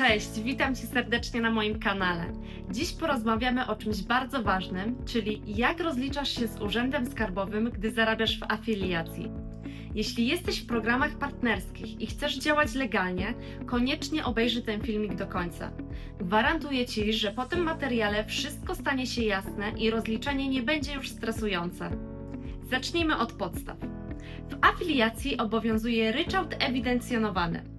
Cześć, witam Cię serdecznie na moim kanale. Dziś porozmawiamy o czymś bardzo ważnym, czyli jak rozliczasz się z Urzędem Skarbowym, gdy zarabiasz w afiliacji. Jeśli jesteś w programach partnerskich i chcesz działać legalnie, koniecznie obejrzyj ten filmik do końca. Gwarantuję Ci, że po tym materiale wszystko stanie się jasne i rozliczenie nie będzie już stresujące. Zacznijmy od podstaw. W afiliacji obowiązuje ryczałt ewidencjonowany.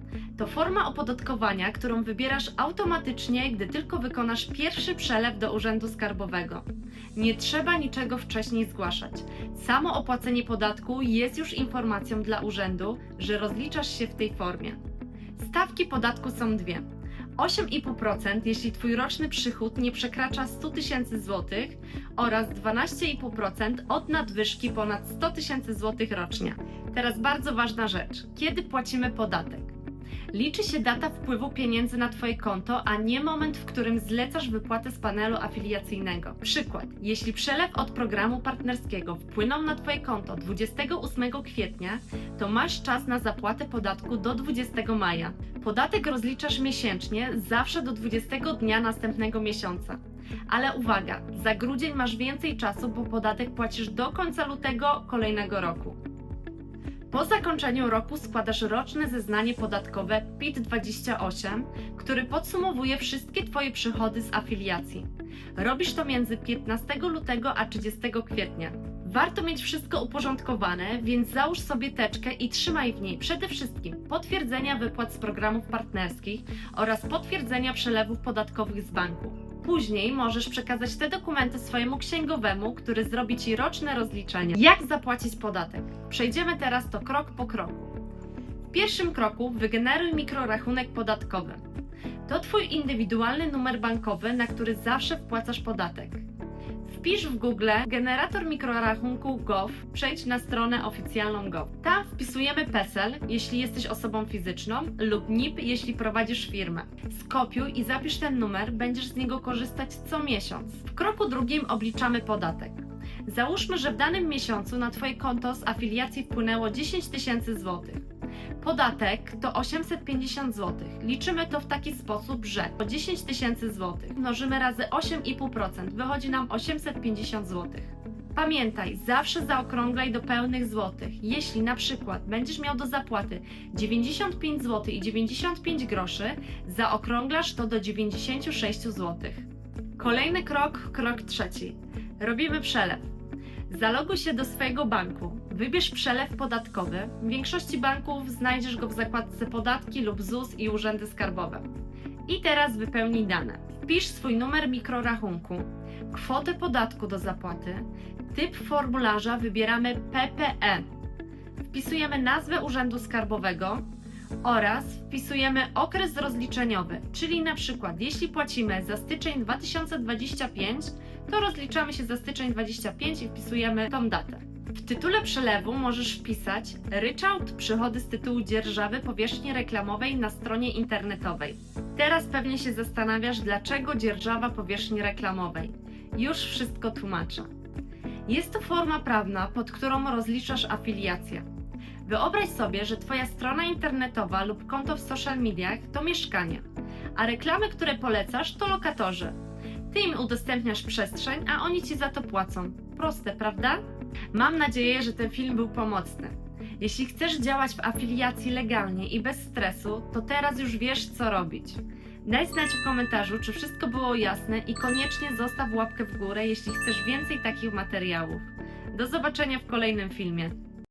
To forma opodatkowania, którą wybierasz automatycznie, gdy tylko wykonasz pierwszy przelew do Urzędu Skarbowego. Nie trzeba niczego wcześniej zgłaszać. Samo opłacenie podatku jest już informacją dla urzędu, że rozliczasz się w tej formie. Stawki podatku są dwie. 8,5% jeśli Twój roczny przychód nie przekracza 100 tysięcy złotych oraz 12,5% od nadwyżki ponad 100 tysięcy złotych rocznie. Teraz bardzo ważna rzecz. Kiedy płacimy podatek? Liczy się data wpływu pieniędzy na Twoje konto, a nie moment, w którym zlecasz wypłatę z panelu afiliacyjnego. Przykład: jeśli przelew od programu partnerskiego wpłynął na Twoje konto 28 kwietnia, to masz czas na zapłatę podatku do 20 maja. Podatek rozliczasz miesięcznie, zawsze do 20 dnia następnego miesiąca. Ale uwaga, za grudzień masz więcej czasu, bo podatek płacisz do końca lutego kolejnego roku. Po zakończeniu roku składasz roczne zeznanie podatkowe PIT-28, który podsumowuje wszystkie Twoje przychody z afiliacji. Robisz to między 15 lutego a 30 kwietnia. Warto mieć wszystko uporządkowane, więc załóż sobie teczkę i trzymaj w niej przede wszystkim potwierdzenia wypłat z programów partnerskich oraz potwierdzenia przelewów podatkowych z banku. Później możesz przekazać te dokumenty swojemu księgowemu, który zrobi Ci roczne rozliczenie. Jak zapłacić podatek? Przejdziemy teraz to krok po kroku. W pierwszym kroku wygeneruj mikrorachunek podatkowy. To Twój indywidualny numer bankowy, na który zawsze wpłacasz podatek. Wpisz w Google generator mikrorachunku gov, przejdź na stronę oficjalną gov. Tam wpisujemy PESEL, jeśli jesteś osobą fizyczną, lub NIP, jeśli prowadzisz firmę. Skopiuj i zapisz ten numer, będziesz z niego korzystać co miesiąc. W kroku drugim obliczamy podatek. Załóżmy, że w danym miesiącu na Twoje konto z afiliacji wpłynęło 10 tysięcy złotych. Podatek to 850 zł. Liczymy to w taki sposób, że o 10 tysięcy złotych mnożymy razy 8,5%, wychodzi nam 850 zł. Pamiętaj, zawsze zaokrąglaj do pełnych złotych. Jeśli na przykład będziesz miał do zapłaty 95 zł i 95 groszy, zaokrąglasz to do 96 zł. Kolejny krok, krok trzeci. Robimy przelew. Zaloguj się do swojego banku. Wybierz przelew podatkowy. W większości banków znajdziesz go w zakładce podatki lub ZUS i urzędy skarbowe. I teraz wypełnij dane. Wpisz swój numer mikrorachunku, kwotę podatku do zapłaty, typ formularza wybieramy PPE. Wpisujemy nazwę urzędu skarbowego oraz wpisujemy okres rozliczeniowy, czyli na przykład jeśli płacimy za styczeń 2025, to rozliczamy się za styczeń 25 i wpisujemy tą datę. W tytule przelewu możesz wpisać ryczałt przychody z tytułu dzierżawy powierzchni reklamowej na stronie internetowej. Teraz pewnie się zastanawiasz, dlaczego dzierżawa powierzchni reklamowej. Już wszystko tłumaczę. Jest to forma prawna, pod którą rozliczasz afiliację. Wyobraź sobie, że Twoja strona internetowa lub konto w social mediach to mieszkanie, a reklamy, które polecasz, to lokatorzy. Ty im udostępniasz przestrzeń, a oni ci za to płacą. Proste, prawda? Mam nadzieję, że ten film był pomocny. Jeśli chcesz działać w afiliacji legalnie i bez stresu, to teraz już wiesz, co robić. Daj znać w komentarzu, czy wszystko było jasne i koniecznie zostaw łapkę w górę, jeśli chcesz więcej takich materiałów. Do zobaczenia w kolejnym filmie.